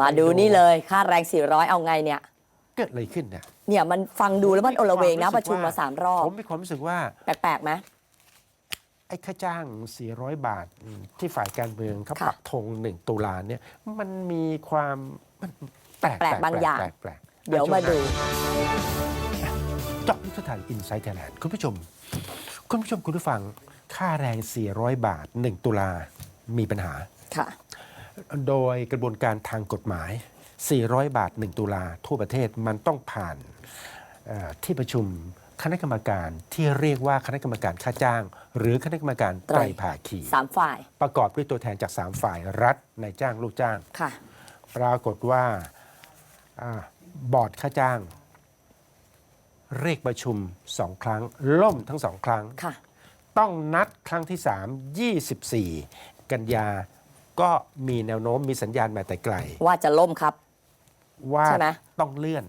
มาดูนี่เลยค่าแรง 400 เอาไงเนี่ย เกิดอะไรขึ้นเนี่ยเนี่ยมันฟังดูแล้วมันโอละเวงนะประชุมมาสามรอบ ผมมีความรู้สึกว่าแปลกๆไหมไอ้ค่าจ้าง 400 บาทอืมที่ฝ่ายการเมืองเขาค่ะปักธงหนึ่งตุลาเนี่ยมันมีความมันแปลกแปลกบางอย่างแปลกแปลกเดี๋ยวมาดูเจาะยุทธทานอินไซต์ไทยแลนด์คุณผู้ชม คุณผู้ชมคุณผู้ฟังค่าแรง 400 บาท 1 ตุลามีปัญหาค่ะ โดยกระบวนการทางกฎหมาย 400 บาท 1 ตุลาทั่วประเทศมันต้องผ่านเอ่อที่ประชุมคณะกรรมการที่เรียกว่าคณะกรรมการค่าจ้าง หรือคณะกรรมการไตรภาคีสามฝ่าย ประกอบด้วยตัวแทนจาก 3 ฝ่ายรัฐนายจ้างลูกจ้างค่ะปรากฏว่าอาบอร์ดค่าจ้าง เรียกประชุมสองครั้ง ล่มทั้งสองครั้งค่ะต้องนัดครั้งที่ 3 24 กันยา ก็มีแนวโน้มมีสัญญาณมาแต่ไกล ว่าจะล่มครับ ว่าใช่ไหมต้องเลื่อน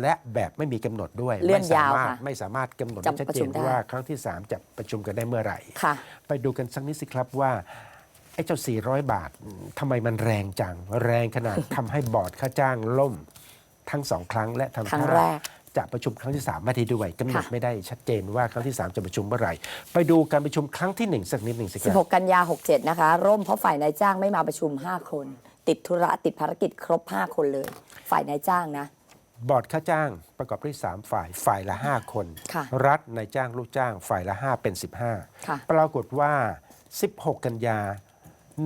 และแบบไม่มีกำหนดด้วยเลื่อนไม่สามารถยาวค่ะไม่สามารถกำหนดจะได้ชัดประเจชุนมได้ ว่าครั้งที่ 3 จะประชุมกันได้เมื่อไหร่ ค่ะ ไปดูกันสักนิดสิครับว่า ไอ้เจ้า 400 บาททำไมมันแรงจัง แรงขนาด ทำให้บอร์ดค่าจ้างล่มทั้งสองครั้งและทำครั้งท่าแรก จะประชุมครั้งที่3ไม่ได้ด้วยกำหนดค่ะไม่ได้ชัดเจนว่าครั้งที่ 3 จะประชุมเมื่อไหร่ ไปดูการประชุมครั้งที่ 1 สักนิดหนึ่งสิครับ16 กันยา 67 นะคะ ร่มเพราะฝ่ายนายจ้างไม่มาประชุม 5 คน ติดธุระติดภารกิจครบ 5 คนเลย ฝ่ายนายจ้างนะ บอร์ดค่าจ้างประกอบด้วย 3 ฝ่ายฝ่ายละ 5 คนค่ะรัฐนายจ้างลูกจ้าง ฝ่ายละ 5 เป็นค่ะ15 ปรากฏว่า 16 กันยา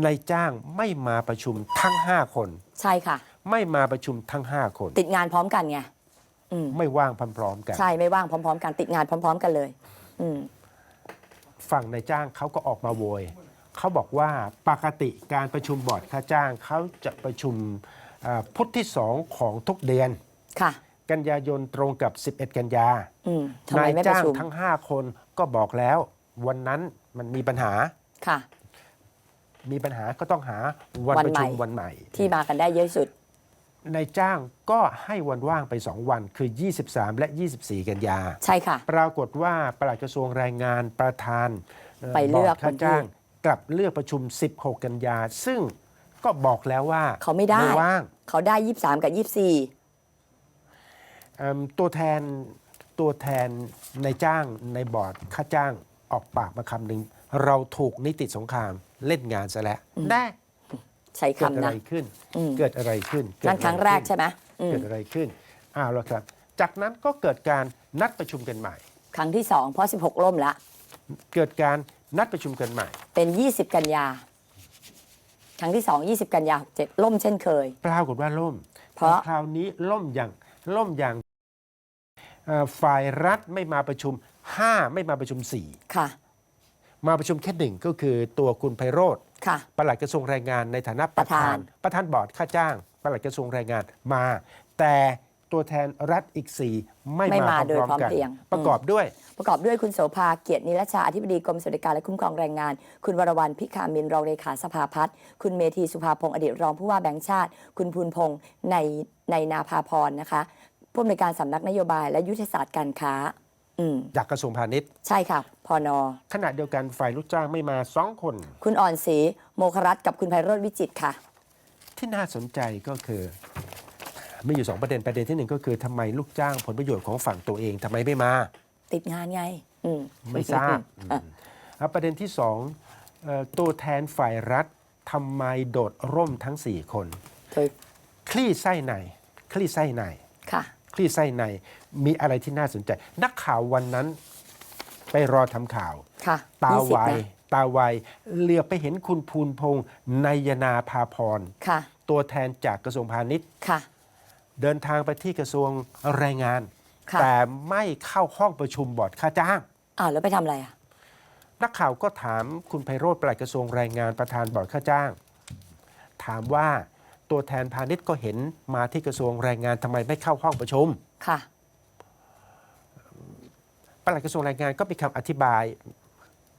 นายจ้างไม่มาประชุมทั้ง 5 คน ใช่ค่ะ ไม่มาประชุมทั้ง 5 คน ติดงานพร้อมกันไงอืม ไม่ว่างพร้อมๆกัน ใช่ไม่ว่างพร้อม ๆ กันติดงานพร้อม ๆ กันเลยอืมฝั่งนายจ้างเขาก็ออกมาโวยเขาบอกว่าปกติการประชุมบอร์ดค่าจ้างเขาจะประชุมเอ่อพุธที่2ของทุกเดือนค่ะ กันยายนตรงกับ 11 กันยาอืมทำไมนายไม่ประจ้างชุมทั้ง 5 คนก็บอกแล้ว วันนั้นมันมีปัญหาค่ะ มีปัญหาก็ต้องหาวันวันประใหม่ชุมวันใหม่ ที่มากันได้เยอะที่สุด นายจ้างก็ให้วันว่างไป 2 วันคือ 23 และ 24 กันยา ใช่ค่ะ ปรากฏว่าปลัดกระทรวงแรงงานประธานไปเลือกบร์ดค่าจ้างวันที่กลับเลือกประชุม 16 กันยา ซึ่งก็บอกแล้วว่าเขาไม่ได้ไม่ว่างเขาได้ 23 กับเอิ่มตัวแทนตัวแทนในจ้างในบอร์ดค่าจ้างออกปากมาคำหนึ่งเราถูกนิติสงครามเล่นงานซะแล้วได้24 ใช้เกิดคำอะไรนะขึ้น อืม เกิดอะไรขึ้นเกิดนั่นครั้งแรกใช่ไหมอืมเกิดอะไรขึ้นอ้าวแล้วครับ จากนั้นก็เกิดการนัดประชุมกันใหม่ ครั้งที่2เพราะ 16 ล่มละ เกิดการนัดประชุมกันใหม่ เป็น 20 กันยา ครั้งที่2 20 กันยา67ล่มเช่นเคย ปรากฏว่าล่มเพราะ คราวนี้ล่มอย่างล่มอย่างเอ่อฝ่ายรัฐไม่มาประชุม 5 ไม่มาประชุม ค่ะ 4 มาประชุมแค่หนึ่งก็คือตัวคุณไพโรธ ค่ะ ปลัดกระทรวงแรงงานในฐานะประธาน ประธานบอร์ดค่าจ้าง ปลัดกระทรวงแรงงานมา แต่ตัวแทนรัฐอีก 4 ไม่ไม่มามาโดยพร้อมๆกันพร้อมเพรียง ประกอบด้วย ประกอบด้วยคุณโสภาเกียรตินิรชาอธิบดีกรมสวัสดิการและคุ้มครองแรงงาน คุณวรวรรณพิคามินรองเลขาสภาพัฒน์คุณเมธีสุภาพงศ์อดีตรองผู้ว่าแบงค์ชาติ คุณภูนพงศ์ในในนาภาพรนะคะผู้อำนวยการสำนักนโยบายและยุทธศาสตร์การค้าอืม จากกระทรวงพาณิชย์ ใช่ค่ะพอนอขณะเดียวกันฝ่ายลูกจ้างไม่มาสองคน คุณอ่อนศรีโมครัตน์กับคุณไพโรธวิจิตรค่ะ ที่น่าสนใจก็คือ มีอยู่สองประเด็นประเด็นที่หนึ่งก็คือทำไมลูกจ้างผลประโยชน์ของฝั่งตัวเองทำไมไม่มา ติดงานไงอืมไม่ทราบอืมอะประเด็นที่สองเอ่อตัวแทนฝ่ายรัฐทำไมโดดร่มทั้ง 4 คนเคยคลี่ไส้ใน คลี่ไส้ใน ค่ะ คลี่ไส้ใน มีอะไรที่น่าสนใจ นักข่าววันนั้นไปรอทำข่าว ค่ะตายี่สิบไวนะตาไวเหลือไปเห็นคุณภูนพงษ์นายนาภาพร ค่ะ ตัวแทนจากกระทรวงพาณิชย์ ค่ะ เดินทางไปที่กระทรวงแรงงาน ค่ะ แต่ไม่เข้าห้องประชุมบอร์ดค่าจ้าง อ้าวแล้วไปทำอะไรอะ นักข่าวก็ถามคุณไพโรธปลัดกระทรวงแรงงานประธานบอร์ดค่าจ้าง ถามว่าตัวแทนพาณิชย์ก็เห็นมาที่กระทรวงแรงงานทำไมไม่เข้าห้องประชุม ค่ะ ปลัดกระทรวงแรงงานก็มีคำอธิบาย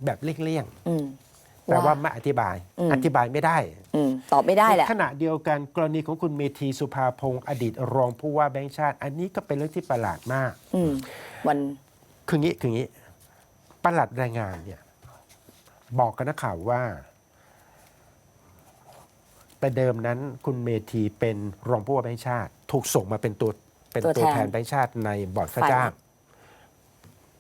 แบบเลี่ยงอืม ๆแต่ว่าไม่อธิบาย อืม อธิบายไม่ได้ อืมตอบไม่ได้แหละ ขณะเดียวกันกรณีของคุณเมธีสุภาพงศ์อดีตรองผู้ว่าแบงค์ชาติ อันนี้ก็เป็นเรื่องที่ประหลาดมาก อืม วันคืองี้คืองี้ปลัดแรงงานเนี่ย บอกกับนักข่าวว่าไปแต่เดิมนั้นคุณเมธีเป็นรองผู้ว่าแบงค์ชาติ ถูกส่งมาเป็นตัวเป็นตัวตัวแทนแทนแบงค์ชาติในบอร์ดค่าฝ่ายจ้าง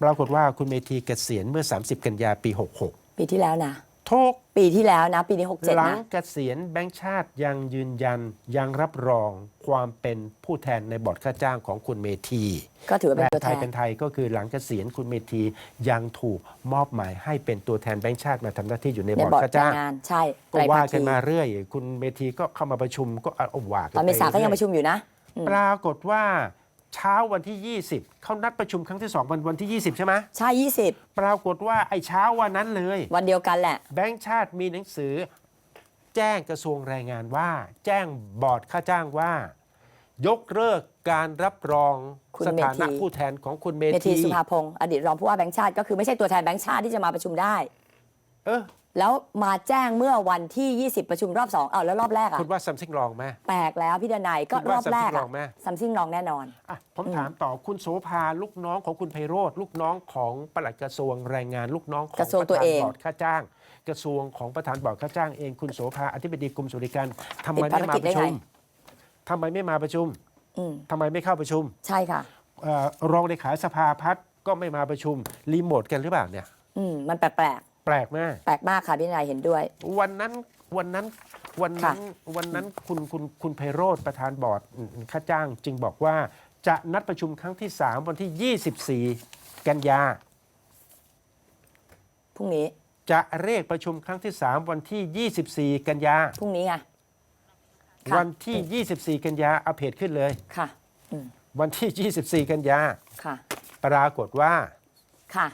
ปรากฏว่าคุณเมธีเกษียณเมื่อ 30 กันยาปี 66ปีที่แล้วนะ ทุกปีที่แล้วนะ ปีนี้67หลังนะ เกษียณแบงค์ชาติยังยืนยันยังรับรองความเป็นผู้แทนในบอร์ดค่าจ้างของคุณเมธี ก็ถือว่าเป็นแปลตัวไทแทยน เป็นไทยก็คือหลังเกษียณคุณเมธียังถูกมอบหมายให้เป็นตัวแทนแบงค์ชาติมาทำหน้าที่อยู่ในในบอร์ดบอร์ดค่าแรจ้างงงานใช่ก็ไตรว่าภากันคีมาเรื่อย คุณเมธีก็เข้ามาประชุมก็เอาว่ากันตอนเมษาก็ยังไปประชุมอยู่นะอืมปรากฏว่า เช้าวันที่ 20 เขานัดประชุมครั้งที่ 2 วันวันที่ 20 ใช่ไหมใช่ปรากฏว่าไอ้เช้าวันนั้นเลย20วันเดียวกันแหละ แบงค์ชาติมีหนังสือ แจ้งกระทรวงแรงงานว่า แจ้งบอร์ดค่าจ้างว่า ยกเลิกการรับรองคุณสถานะเมธี ผู้แทนของคุณเมเมธีธีสุภาพงศ์อดีตรองผู้ว่าแบงค์ชาติก็คือไม่ใช่ตัวแทนแบงค์ชาติที่จะมาประชุมได้ เออ แล้วมาแจ้งเมื่อวันที่ 20 ประชุมรอบ2เอาแล้วรอบแรกอะคุณว่าซัมซิงลองไหมแปลกแล้วพี่ดนัยก็คุณรว่าอบแรก Samsung ลอะองไหมซัมซิงลองแน่นอนอะผมถามต่อคุณโสภาลูกน้องของคุณไพโรธลูกน้องของปลัดกระทรวงแรงงานลูกน้องของกระทรวงปตัวธานเองบอร์ดค่าจ้าง กระทรวงของประธานบอร์ดค่าจ้างเองคุณโสภาอธิบดีกรมสวัสดิการทำไมติดภารไม่มากิจปได้ระชุมไงทำไมไม่มาประชุมอืมทำไมไม่เข้าประชุม ใช่ค่ะเอ่อรองเลขาสภาพัฒน์ก็ไม่มาประชุมรีโมทกันหรือเปล่าเนี่ยอืมมันแปลก แปลกมากๆแปลกมากค่ะพี่ดนัยเห็นด้วย วันนั้นวันนั้นวันนั้นค่ะวันนั้นคุณคุณคุณไพโรธประธานบอร์ดค่าจ้างจึงบอกว่าจะนัดประชุมครั้งที่ 3 วันที่ 24 กันยาพรุ่งนี้จะเรียกประชุมครั้งที่ 3 วันที่ 24 กันยาพรุ่งนี้ไงค่ะวันที่ 24 กันยาเอาเพจขึ้นเลยค่ะอืมวันที่ 24 กันยาค่ะ ปรากฏว่าค่ะ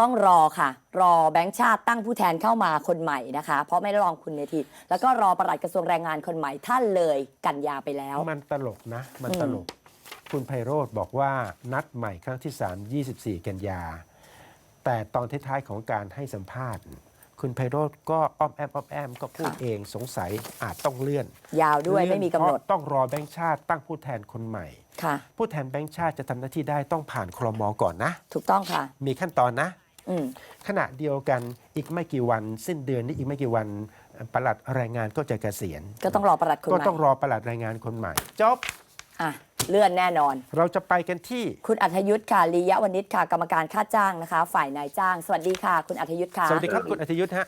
ต้องรอค่ะ รอแบงค์ชาติตั้งผู้แทนเข้ามาคนใหม่นะคะ เพราะไม่ได้รองคุณเมธีแล้วก็รอปลัดกระทรวงแรงงานคนใหม่ท่านเลยกันยาไปแล้ว มันตลกนะ มันอืมตลก คุณไพโรธบอกว่านัดใหม่ครั้งที่ 3 24 กันยา แต่ตอนท้ายๆของการให้สัมภาษณ์ คุณไพโรธก็อ้อมแอมอ้อมแอมก็พูดเองสงสัยอาจต้องเลื่อนยาวด้วยเลื่อนไม่มีกำหนดเพราะต้องรอแบงค์ชาติตั้งผู้แทนคนใหม่ ค่ะ ผู้แทนแบงค์ชาติจะทำหน้าที่ได้ต้องผ่านครมก่อนนะ ถูกต้องค่ะ มีขั้นตอนนะอืม ขณะเดียวกันอีกไม่กี่วัน สิ้นเดือนนี้อีกไม่กี่วันปลัดแรงงานก็จะเกษียณ ก็ต้องรอปลัดคนก็ใหม่ต้องรอปลัดแรงงานคนใหม่จบอะเลื่อนแน่นอน เราจะไปกันที่ คุณอัธยุทธ์ค่ะลียะวณิชค่ะ กรรมการค่าจ้างนะคะ ฝ่ายนายจ้าง สวัสดีค่ะ คุณอัธยุทธ์ค่ะสวัสดีครับคุณอัธยุทธ์ฮะ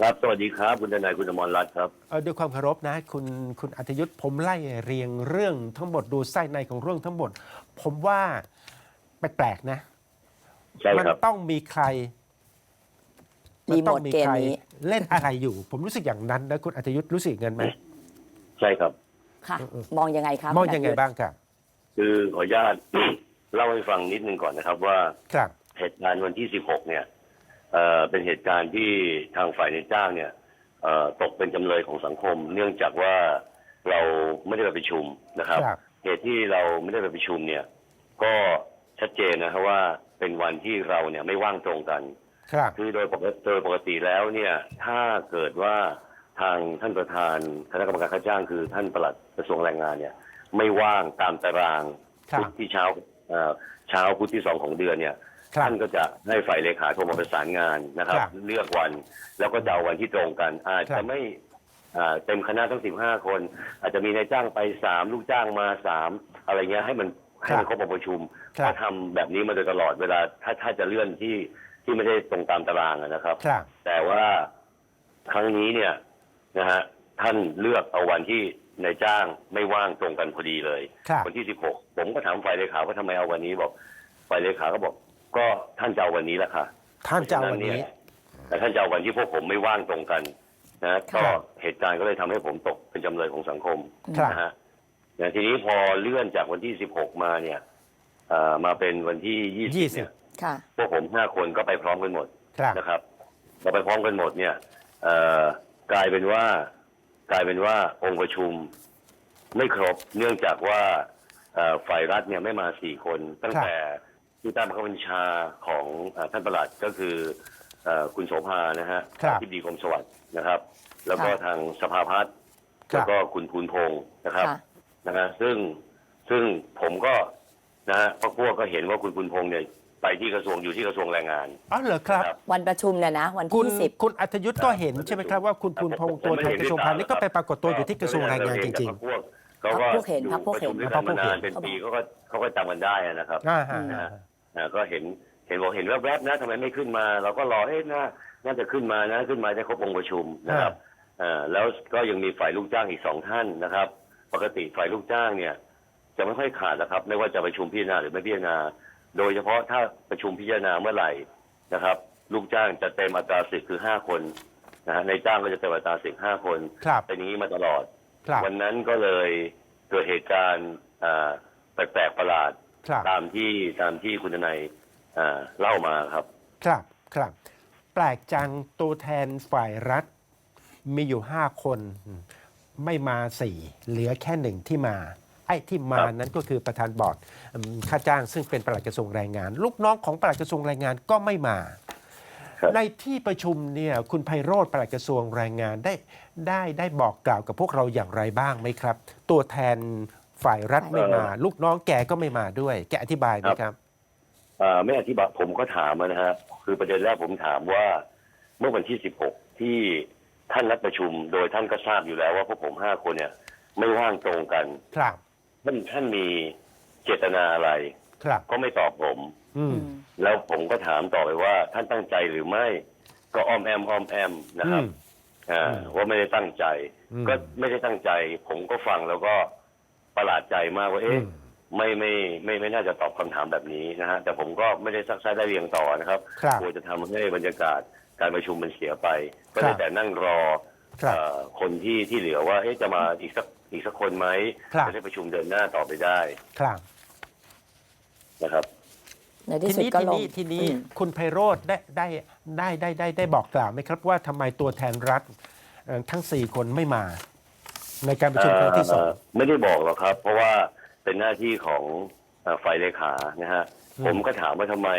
ครับ สวัสดีครับ คุณทนายคุณอมรรัตน์ครับเอ่อด้วยความเคารพนะ คุณคุณอัธยุทธ์ผมไล่เรียงเรื่องทั้งหมดดูไส้ในของเรื่องทั้งหมด ผมว่าแปลกๆนะ ใช่มัครับ ต้องมีใครรีโมทนต้องเกมใครนี้เล่นอะไรอยู่ ผมรู้สึกอย่างนั้นนะคุณอัธยุทธ์รู้สึกอย่างนั้นไหม ใช่ครับ ค่ะ เออเออมองยังไงคะมองคุณยังไงธยุทธ์บ้างครับ คือขออนุญาต เล่าให้ฟังนิดนึงก่อนนะครับ ว่าครับ เหตุการณ์วันที่ 16 เนี่ยเอ่อเป็นเหตุการณ์ที่ทางฝ่ายในายจ้างเนี่ยเอ่อตกเป็นจำเลยของสังคม เนื่องจากว่าเราไม่ได้ไปประชุมนะครับ ครับ เหตุที่เราไม่ได้ไปประชุมเนี่ย ก็ชัดเจนนะครับว่า เป็นวันที่เราเนี่ยไม่ว่างตรงกัน ครับคือโดยปกติโดยปกติแล้วเนี่ยถ้าเกิดว่าทางท่านประธานคณะกรรมการค่าจ้างคือท่านปลัดกระทรวงแรงงานเนี่ย ไม่ว่างตามตารางครับพุธที่เช้าเอ่อเช้าพุธที่สองของเดือนเนี่ย ครับ ท่านก็จะให้ฝ่ายเลขาโทรมาประสานงานนะครับ ครับเลือกวันแล้วก็จะเอาวันที่ตรงกัน อาจครัจะบ ไม่อ่าเต็มคณะทั้งสิบห้าคน อาจจะมีนายจ้างไปสามลูกจ้างมาสามอะไรเงี้ยให้มันให้มันครบองค์ประชุม ครับก็ทำแบบนี้มาโดยตลอดเวลา ถ้าถ้าจะเลื่อนที่ที่ไม่ได้ตรงตามตารางอะนะครับครับ แต่ว่าครั้งนี้เนี่ยนะฮะท่านเลือกเอาวันที่นายจ้างไม่ว่างตรงกันพอดีเลยครับวันที่สิบหกผมก็ถามฝ่ายเลขาว่าทำไมเอาวันนี้บอกฝ่ายเลขาก็บอก ก็ท่านจะเอาวันนี้แหละค่ะ ท่านจะเอาวันนี้แต่ท่านจะเอาวันที่พวกผมไม่ว่างตรงกันนะก็เหตุการณ์ก็เลยทำให้ผมตกเป็นจำเลยของสังคมครับนะฮะแต่ทีนี้พอเลื่อนจากวันที่สิบหกมาเนี่ย เอ่อมาเป็นวันที่ยี่ยี่สิบสิบเนี่ยค่ะ พวกผมห้าคนก็ไปพร้อมกันหมดครับ นะครับเราไปพร้อมกันหมดเนี่ยเอ่อกลายเป็นว่ากลายเป็นว่าองค์ประชุมไม่ครบเนื่องจากว่าเอ่อฝ่ายรัฐเนี่ยไม่มาสี่คน ตั้งแต่ที่ตั้งบังคับบัญชาของเอ่อท่านประหลัดก็คือเอ่อคุณโสภานะฮะครับ ที่ดีกรมสวัสดิ์นะครับ แล้วก็ค่ะ ทางสภาพัฒน์ครับ แล้วก็คุณภูนพงศ์นะครับ ค่ะ นะฮะซึ่งซึ่งผมก็ นะฮะพวกพวกก็เห็นว่าคุณภูนพงศ์เนี่ยไปที่กระทรวงอยู่ที่กระทรวงแรงงาน อ๋อเหรอครับ ครับ วันประชุมเนี่ยนะ วันคุที่ณสิบ คุณอัธยุทธ์ก็เห็นใช่ไหมครับว่าคุณภูนพงศ์ตัวแทนกระทรวงพาณิชย์ก็ไปปรากฏตัวอยู่ที่กระทรวงแรงงานจริง พวกเขาก็พรรคพวกเห็นพรรคพวกเห็นประชุมด้วยกันมานานเป็นปีเขาก็เขาก็จำกันได้นะครับ ๆอ่าฮะนะฮะ อ่าก็เห็นเห็นบอกเห็นแวบๆนะทำไมไม่ขึ้นมา เราก็รอเอ๊ะน่าน่าจะขึ้นมานะขึ้นมาจะครบองค์ประชุมนะครับอ่าแล้วก็ยังมีฝ่ายลูกจ้างอีกสองท่านนะครับ ปกติฝ่ายลูกจ้างเนี่ย จะไม่ค่อยขาดนะครับ ไม่ว่าจะประชุมพิจารณาหรือไม่พิจารณา โดยเฉพาะถ้าประชุมพิจารณาเมื่อไหร่นะครับ ลูกจ้างจะเต็มอัตราสิทธิ์คือห้าคนนะฮะในจ้างก็จะเต็มอัตราสิทธิ์ห้าคนครับเป็นอย่างนี้มาตลอด ครับวันนั้นก็เลยเกิดเหตุการณ์อ่าแปลกๆประหลาด ครับตามที่ตามที่คุณทนายอ่าเล่ามาครับ ครับครับ แปลกจังตัวแทนฝ่ายรัฐ มีอยู่ห้าคน ไม่มาสี่เหลือแค่หนึ่งที่มา ไอ้ที่มาครับนั้นก็คือประธานบอร์ดอืมค่าจ้างซึ่งเป็นปลัดกระทรวงแรงงาน ลูกน้องของปลัดกระทรวงแรงงานก็ไม่มาครับในที่ประชุมเนี่ยคุณไพโรธปลัดกระทรวงแรงงานได้ได้ได้บอกกล่าวกับพวกเราอย่างไรบ้างไหมครับ ตัวแทนฝ่ายรัฐไม่มา ลูกน้องแกก็ไม่มาด้วย แกอธิบายไหมครับอ่าไม่อธิบายผมก็ถามนะฮะคือประเด็นแรกผมถามว่าเมื่อวันที่16ที่ท่านนัดประชุม โดยท่านก็ทราบอยู่แล้วว่าพวกผมห้าคนเนี่ย ไม่ว่างตรงกันครับ ท่านท่านมีเจตนาอะไร ครับ ก็ไม่ตอบผม อืม แล้วผมก็ถามต่อไปว่า ท่านตั้งใจหรือไม่ ก็อ้อมแอมอ้อมแอมนะครับอืมอ่าอืมว่าไม่ได้ตั้งใจ อืม ก็ไม่ได้ตั้งใจ ผมก็ฟังแล้วก็ประหลาดใจมากว่าเอ๊ะอืมไม่ไม่ไม่ไม่น่าจะตอบคำถามแบบนี้นะฮะแต่ผมก็ไม่ได้ซักไซ้ได้เรียงต่อนะครับครับกลัวจะทำให้บรรยากาศการประชุมมันเสียไป ก็ครัได้บแต่นั่งรอ ครับเอ่อคนที่ที่เหลือว่าเอ๊ะจะมาอีกสักอีกสักคนไหมครับ จะได้ประชุมเดินหน้าต่อไปได้ครับนะครับ ในทีที่สุดนี้ก็ทีลงนี้ทีนี้อืม คุณไพโรธได้ได้ได้ได้ได้ได้บอกกล่าวไหมครับว่าทำไมตัวแทนรัฐเอ่อทั้งสี่คนไม่มา ในการประชุมครั้งที่สองเอ่อไม่ได้บอกหรอกครับ เพราะว่าเป็นหน้าที่ของเอ่อฝ่ายเลขานะฮะอืมผมก็ถามว่าทำไม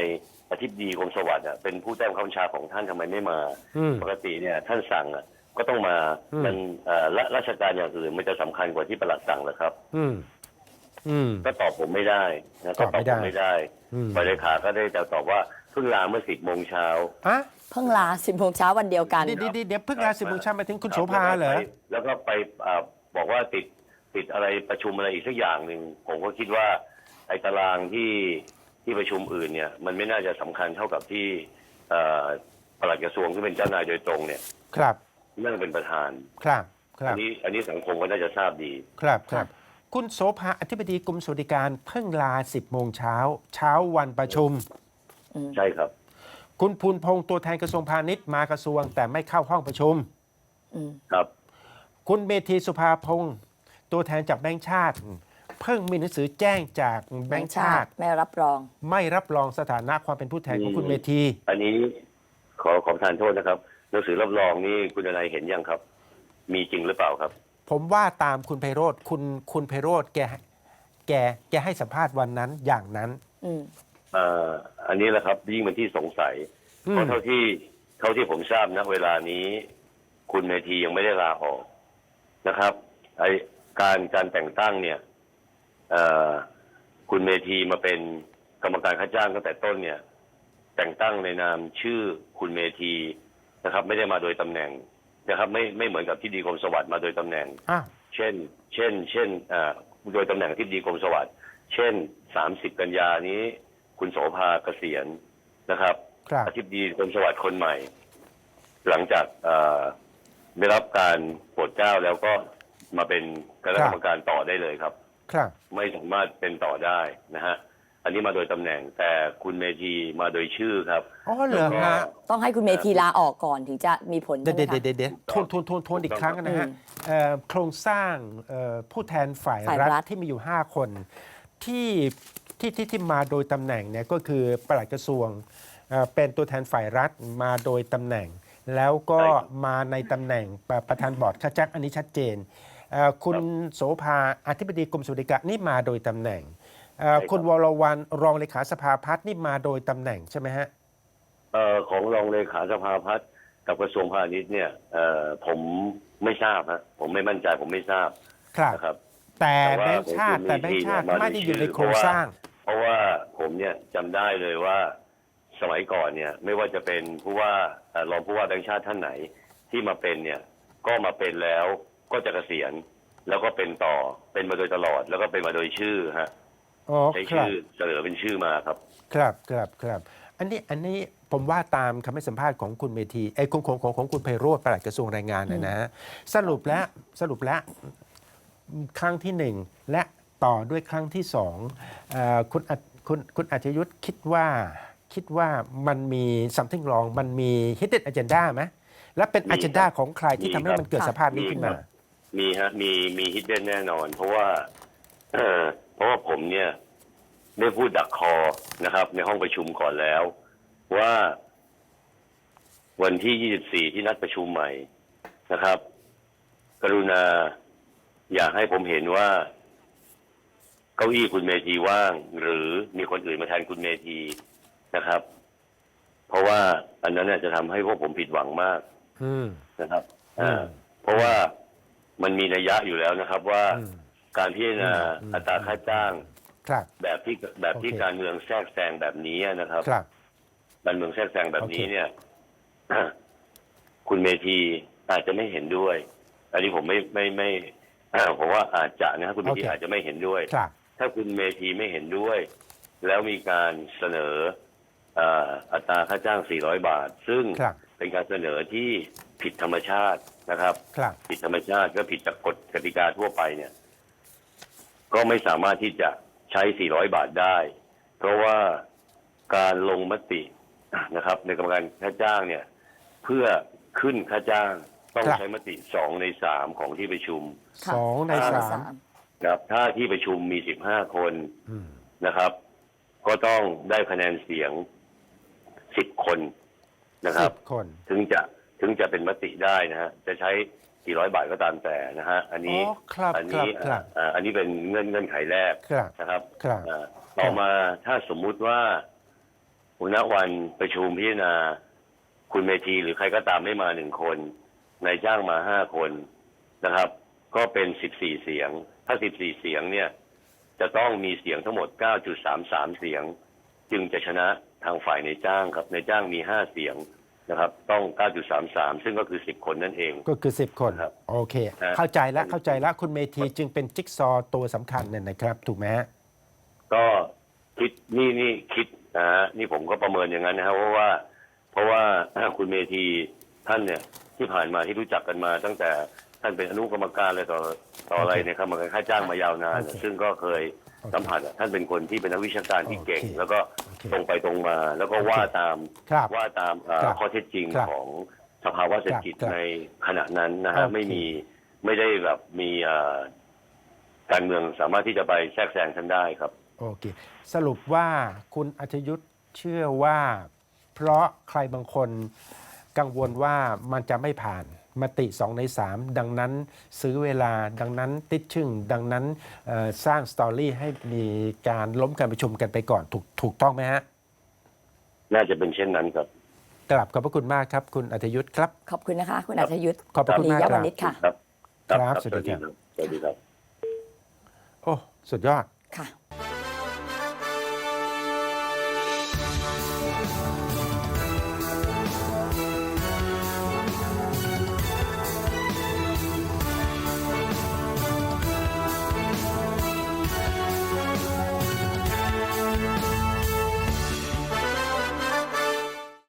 อธิบดีกรมสวัสดิ์อะเป็นผู้แต้มคำบัญชาของท่านทำไมไม่มา อืม ปกติเนี่ยท่านสั่งอะ ก็ต้องมาอืม มันเอ่อละราชการอย่างอื่นมันจะสำคัญกว่าที่ประหลัดสั่งเหรอครับ อืม อืม ก็ตอบผมไม่ได้นะก็ตอบไม่ได้ผมไม่ได้อืม ฝ่ายเลขาก็ได้แต่ตอบว่าเพิ่งลาเมื่อสิบโมงเช้าอะเพิ่งลาสิบโมงเช้าวันเดียวกัน เดี๋ยวเดี๋ยวเดี๋ยวเพิ่งลาสิบโมงเช้ามาถึงคุณโสภาเหรอ แล้วก็ไปอ่าบอกว่าติดติดอะไรประชุมอะไรอีกสักอย่างหนึ่งผมก็คิดว่าไอ้ตารางที่ที่ประชุมอื่นเนี่ย มันไม่น่าจะสำคัญเท่ากับที่เอ่อปลัดกระทรวงที่เป็นเจ้านายโดยตรงเนี่ย ครับ นั่งเป็นประธาน ครับคอัรับนี้อันนี้สังคมก็น่าจะทราบดี ครับครับ คุณโสภาอธิบดีกรมสวัสดิการเพิ่งลาสิบโมงเช้า เช้าวันประชุมใช่ครับ คุณภูนพงศ์ตัวแทนกระทรวงพาณิชย์มากระทรวง แต่ไม่เข้าห้องประชุม อืมครับ คุณเมธีสุภาพงศ์ตัวแทนจากแบงค์ชาติ เพิ่งมีหนังสือแจ้งจากแบงค์ชาติ ไม่รับรอง ไม่รับรองสถานะความเป็นผู้แทนของคุณเมธี อันนี้ขอขอประทานโทษนะครับ หนังสือรับรองนี่คุณอะไรเห็นยังครับ มีจริงหรือเปล่าครับ ผมว่าตามคุณไพโรธคุณคุณไพโรธแกแกแกให้สัมภาษณ์วันนั้นอย่างนั้น อืม เอ่ออันนี้แหละครับยิ่งเป็นที่สงสัยอืเพมราะเท่าที่เท่าที่ผมทราบณเวลานี้ คุณเมธียังไม่ได้ลาออกนะครับไอการการแต่งตั้งเนี่ย เอ่อคุณเมธีมาเป็นกรรมการค่าจ้างตั้งแต่ต้นเนี่ย แต่งตั้งในนามชื่อคุณเมธี นะครับ ไม่ได้มาโดยตำแหน่งนะครับ ไม่ไม่เหมือนกับที่ดีกรมสวัสดิ์มาโดยตำแหน่งอะเช่น เช่น เช่นเอ่อโดยตำแหน่งที่ดีกรมสวัสดิ์เช่น 30 กันยานี้ คุณโสภาเกษียณนะครับครับ อธิบดีกรมสวัสดิ์คนใหม่ หลังจากเอ่อได้รับการโปรดเกล้าแล้วก็มาเป็นคณะกรรมการต่อได้เลยครับ ครับ ไม่สามารถเป็นต่อได้นะฮะ อันนี้มาโดยตำแหน่งแต่คุณเมธีมาโดยชื่อครับ อ๋อเหรอฮะต้องให้คุณเมธีลาออกก่อนถึงจะมีผลเดี๋ใช่ยวไหมเดี๋ยวคะ เดี๋ยวเดี๋ยวทวนทวนทวนทวนอีกครั้งนะฮะอืมเอ่อโครงสร้างเอ่อผู้แทนฝ่ายฝ่ายรัฐรัฐ ที่มีอยู่ 5 คนที่ที่ที่ที่มาโดยตำแหน่งเนี่ยก็คือปลัดกระทรวงเอ่อเป็นตัวแทนฝ่ายรัฐมาโดยตำแหน่ง แล้วก็ใช่ครับมาในตำแหน่งประประธานบอร์ดข้าจักอันนี้ชัดเจนเอ่อคุณโสภาอธิบดีกรมสวัสดิการนี่มาโดยตำแหน่ง เอ่อใช่ครับ คุณวรวันรองเลขาสภาพัฒน์นี่มาโดยตำแหน่งใช่ไหมฮะ เอ่อของรองเลขาสภาพัฒน์กับกระทรวงพาณิชย์เนี่ยเอ่อผมไม่ทราบฮะผมไม่มั่นใจผมไม่ทราบครับ นะครับ แต่แต่ว่าแบงค์ชาติผมแต่แบงค์ชาติมีที่ไม่ได้อยู่ในชื่อโครงสร้าง เพราะว่าผมผมเนี่ยจำได้เลยว่าสมัยก่อนเนี่ยไม่ว่าจะเป็นผู้ว่าเอ่อรองผู้ว่าแบงค์ชาติท่านไหนที่มาเป็นเนี่ยก็มาเป็นแล้วก็จะเกษียณแล้วก็เป็นต่อเป็นมาโดยตลอดแล้วก็เป็นมาโดยชื่อฮะ อ๋อใช้ครับชื่อเสนอเป็นชื่อมาครับ ครับครับครับ อันนี้อันนี้ผมว่าตามคำให้สัมภาษณ์ของคุณเมธีไอ้ยของของของของคุณไพโรธปลัดกระทรวงแรงงานนะนะฮะสรุปแล้วสรุปแล้วครั้งที่หนึ่งและต่อด้วยครั้งที่สองเอ่อคุณอัจคุณคุณอาจยุทธคิดว่าคิดว่ามันมี something wrong มันมี hidden agenda ไหมและเป็น มีครับ agenda ของใครที่ทำให้มีครับมันเกิดสภาพนี้ขึ้นมา มีฮะมีมีฮิดเด้นแน่นอน เพราะว่า เอ่อเพราะว่าผมเนี่ยได้พูดดักคอนะครับ ในห้องประชุมก่อนแล้ว ว่าวันที่ 24 ที่นัดประชุมใหม่นะครับ กรุณาอยากให้ผมเห็นว่า เก้าอี้คุณเมธีว่าง หรือมีคนอื่นมาแทนคุณเมธีนะครับ เพราะว่าอันนั้นเนี่ยจะทำให้พวกผมผิดหวังมากอืม นะครับอืมอ่าเพราะว่ามันมีนัยยะอยู่แล้วนะครับว่า อืม การพิจารณาอืมอัตราค่าจ้าง ครับ แบบที่แบบที่โอเค การเมืองแทรกแซงแบบนี้นะครับครับ การเมืองแทรกแซงแบบนี้โอเค เนี่ย คุณเมธีอาจจะไม่เห็นด้วย อันนี้ผมไม่ไม่ไม่อ่าผมว่าอาจจะนะครับคุณเมธีอาจจะไม่เห็นด้วย ครับ ถ้าคุณเมธีไม่เห็นด้วย แล้วมีการเสนออ่าอัตราค่าจ้าง 400 บาท ซึ่งครับ เป็นการเสนอที่ผิดธรรมชาตินะครับ ครับ ผิดธรรมชาติก็ผิดจากกฎกติกาทั่วไปเนี่ย ก็ไม่สามารถที่จะใช้ 400 บาทได้ เพราะว่าการลงมตินะครับ ในกรรมการค่าจ้างเนี่ย เพื่อขึ้นค่าจ้างต้องครับ ใช้มติสองในสามของที่ประชุมค่ะสองในอ่าสาม นะครับ ถ้าที่ประชุมมี 15 คนอืมนะครับ ก็ต้องได้คะแนนเสียง 10 คนนะคสิรับ บคน ถึงจะถึงจะเป็นมติได้นะฮะจะใช้ กี่ร้อยบาทก็ตามแต่นะฮะอันนี้อ๋อครับอัครับนี้ครับอ่าอันนี้เป็นเงื่อนเงื่อนไขแรกครับนะครับครับอ่าต่อมาถ้าสมมุติว่าหัวหน้าวันประชุมพิจารณา คุณเมธีหรือใครก็ตามไม่มาหนึ่งคนนายจ้างมาห้าคนนะครับ ก็เป็นสิบสี่เสียง ถ้าสิบสี่เสียงเนี่ย จะต้องมีเสียงทั้งหมดเก้าจุดสามสามเสียง จึงจะชนะทางฝ่ายในายจ้างครับในายจ้างมีห้าเสียง นะครับ ต้อง 9.33 ซึ่งก็คือ 10 คนนั่นเอง ก็คือ 10 คน ครับโอเคครับเข้าใจแล้วเข้าใจแล้วคุณเมธีจึงเป็นจิ๊กซอว์ตัวสำคัญเนี่ยนะครับ ถูกไหมฮะ ก็คิดนี่นี่คิดนะฮะนี่ผมก็ประเมินอย่างนั้นนะครับเพราะว่า เพราะว่าคุณเมธีท่านเนี่ยที่ผ่านมาที่รู้จักกันมา ตั้งแต่ท่านเป็นอนุกรรมการอะไรต่อต่ออะไรโอเคในคำการค่าจ้างมายาวนาน โอเคซึ่งก็เคยโอเคสัมผัสอะท่านเป็นคนที่เป็นนักวิชาการที่เก่ง โอเค แล้วก็โอเค ตรงไปตรงมา แล้วก็โอเคว่าตามครับว่าตามเอ่อครับข้อเท็จจริงครับของสภาวะเศรษฐกิจครับในขณะนั้นนะฮะโอเค ไม่มีไม่ได้แบบมีเอ่อการเมืองสามารถที่จะไปแทรกแซงท่านได้ครับ โอเค สรุปว่าคุณอัจยุทธเชื่อว่า เพราะใครบางคนกังวลว่ามันจะไม่ผ่าน มติสองในสามดังนั้นซื้อเวลาดังนั้นติดชึ่ง ดังนั้นเอ่อสร้างสตอรี่ให้มีการล้มการประชุมกันไปก่อนถูกถูกต้องไหมฮะ น่าจะเป็นเช่นนั้นครับกลับขอบพระคุณมากครับ คุณอัธยุทธครับ ขอบคุณนะคะ คุณอัธยุทธขอบพระคุณมากลียครัวับนิชค่ะครับครับ สวัสดีสวัสดีครับครับสวัสดีครับ โอ้ สุดยอด